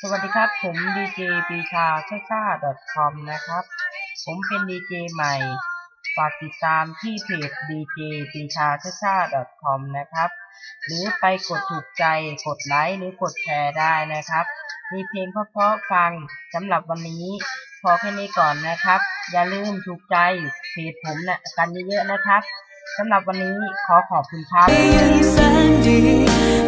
สวัสดีครับ ผมดีเจปีชาชาชา .com นะครับ ผมเป็นดีเจใหม่ ฝากติดตามที่เพจดีเจปีชาชาชา .com นะครับ หรือไปกดถูกใจ กดไลค์ หรือกดแชร์ได้นะครับ มีเพลงเพราะๆฟังสำหรับวันนี้ พอแค่นี้ก่อนนะครับ อย่าลืมถูกใจเพจผมนะกันเยอะๆนะครับสำหรับวันนี้ขอขอบคุณครับา